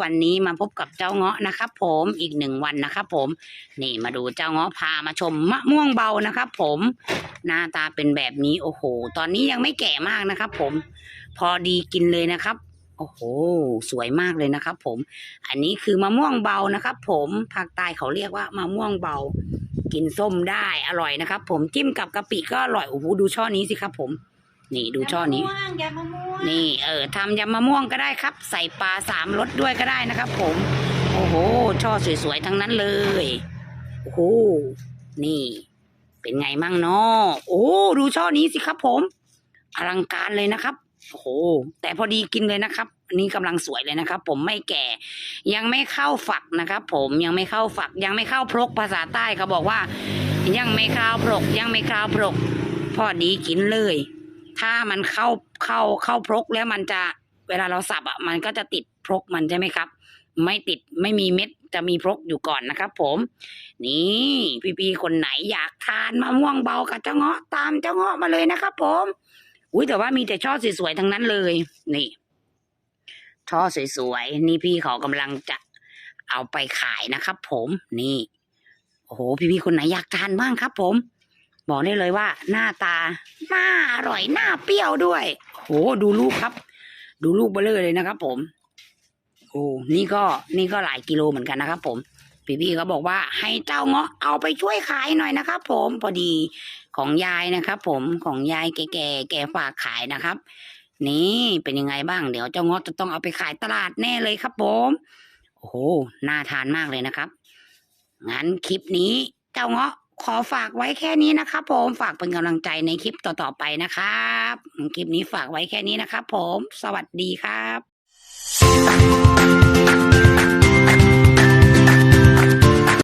วันนี้มาพบกับเจ้าเงาะนะครับ ผมอีกหนึ่งวันนะครับผม นี่มาดูเจ้าเงาะพามาชมมะม่วงเบานะครับผมหน้าตาเป็นแบบนี้โอ้โห ตอนนี้ยังไม่แก่มากนะครับ ผม พอดีกินเลยนะครับ โอ้โห สวยมากเลยนะครับ ผม อันนี้คือมะม่วงเบานะครับ ผมภาคใต้เขาเรียกว่ามะม่วงเบา กินส้มได้อร่อยนะครับ ผมจิ้มกับกะปิก็อร่อยโอ้โหดูช่อนี้สิครับ ผม นี่ดูช่อนี้ยำมะม่วงยำมะม่วงนี่ เออทำยำมะม่วงก็ได้ครับ ใส่ปลาสามรสด้วยก็ได้นะครับ ผม โอ้โห ช่อสวยๆทั้งนั้นเลย โอ้โห นี่ เป็นไงมั่งเนาะโอ้ดูช่อนี้สิครับ ผม อลังการเลยนะครับ โอ้โห แต่พอดีกินเลยนะครับ อันนี้กำลังสวยเลยนะครับ ผมไม่แก่ ยังไม่เข้าฝักนะครับ ผมยังไม่เข้าฝัก ยังไม่เข้าพรกภาษาใต้เขาบอกว่า ยังไม่เข้าพรก ยังไม่เข้าพรก พอดีกินเลย ถ้ามันเข้าเข้าเข้าพรกแล้วมันจะเวลาเราสับอะมันก็จะติดพรกมันใช่ไหมครับ ไม่ติดไม่มีเม็ดจะมีพรกอยู่ก่อนนะครับ ผม นี่พี่ๆคนไหนอยากทานมะม่วงเบากับเจ้าเงาะตามเจ้าเงาะมาเลยนะครับ ผมอุ้ยแต่ว่ามีแต่ช่อสวยๆทั้งนั้นเลย นี่ช่อสวยๆนี่พี่เขากำลังจะเอาไปขายนะครับ ผมนี่โอ้โหพี่ๆคนไหนอยากทานบ้างครับ ผม บอกได้เลยว่าหน้าตาหน่าอร่อยหน่าเปรี้ยวด้วยโหดูลูกครับ ดูลูกเบลอเลยนะครับผม โอ้นี่ก็นี่ก็หลายกิโลเหมือนกันนะครับ ผมพี่ๆเขาบอกว่าให้เจ้าเงาะเอาไปช่วยขายหน่อยนะครับผมพอดีของยายนะครับผมของยายแก่ๆแกฝากขายนะครับ นี่เป็นยังไงบ้างเดี๋ยวเจ้าเงาะจะต้องเอาไปขายตลาดแน่เลยครับ ผมโอ้โหน่าทานมากเลยนะครับ งั้นคลิปนี้เจ้าเงาะ ขอฝากไว้แค่นี้นะครับผมฝากเป็นกำลังใจในคลิปต่อๆไปนะครับ คลิปนี้ฝากไว้แค่นี้นะครับผม สวัสดีครับ